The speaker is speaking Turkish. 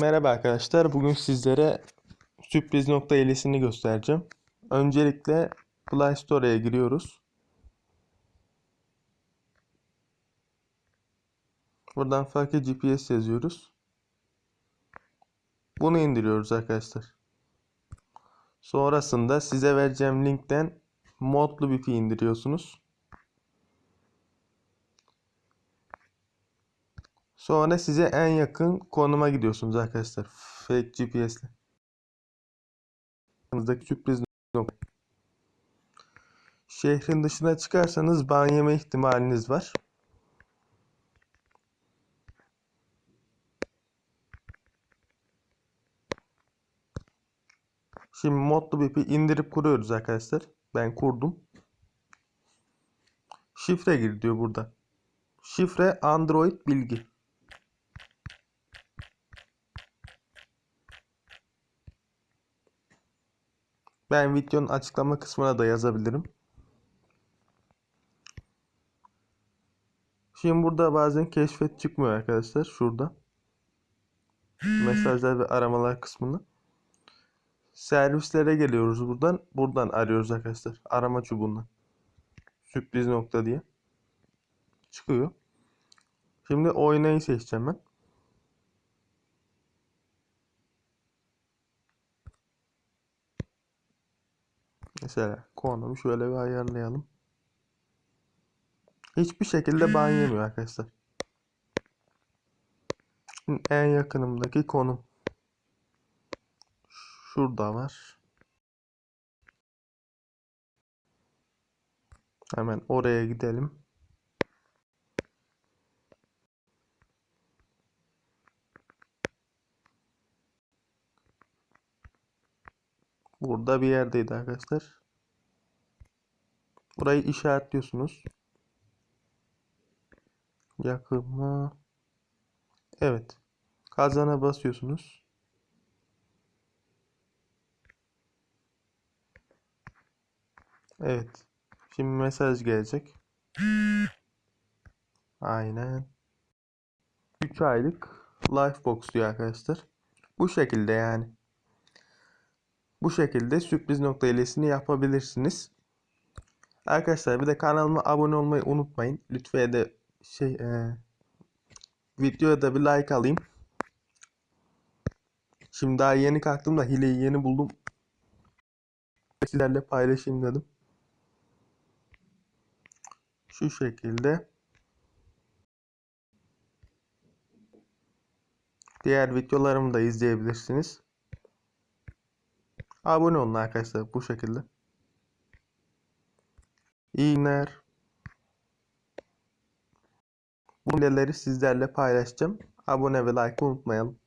Merhaba arkadaşlar. Bugün sizlere sürpriz nokta elisini göstereceğim. Öncelikle Play Store'ya giriyoruz. Buradan farklı GPS yazıyoruz. Bunu indiriyoruz arkadaşlar. Sonrasında size vereceğim linkten modlu bir pi indiriyorsunuz. Sonra size en yakın konuma gidiyorsunuz arkadaşlar. Fake GPS ile. Sürpriz nokta. Şehrin dışına çıkarsanız ban yeme ihtimaliniz var. Şimdi modlu bir pi indirip kuruyoruz arkadaşlar. Ben kurdum. Şifre gir diyor burada. Şifre Android bilgi. Ben videonun açıklama kısmına da yazabilirim. Şimdi burada bazen keşfet çıkmıyor arkadaşlar. Şurada. Mesajlar ve aramalar kısmında. Servislere geliyoruz buradan. Buradan arıyoruz arkadaşlar. Arama çubuğundan. Sürpriz nokta diye. Çıkıyor. Şimdi oynayı seçeceğim ben. Mesela konumu şöyle bir ayarlayalım. Hiçbir şekilde ban yemiyor arkadaşlar. En yakınımdaki konum. Şurada var. Hemen oraya gidelim. Burada bir yerdeydi arkadaşlar. Burayı işaretliyorsunuz. Yakın mı? Evet. Kazana basıyorsunuz. Evet. Şimdi mesaj gelecek. Aynen. 3 aylık Lifebox diyor arkadaşlar. Bu şekilde yani. Bu şekilde sürpriz nokta ilesini yapabilirsiniz. Arkadaşlar bir de kanalıma abone olmayı unutmayın. Lütfen de şey e, videoya da bir like alayım. Şimdi daha yeni kalktım da hileyi yeni buldum. Sizlerle paylaşayım dedim. Şu şekilde. Diğer videolarımı da izleyebilirsiniz. Abone olun arkadaşlar bu şekilde. İyi günler. Bu hileleri sizlerle paylaşacağım. Abone ve like unutmayalım.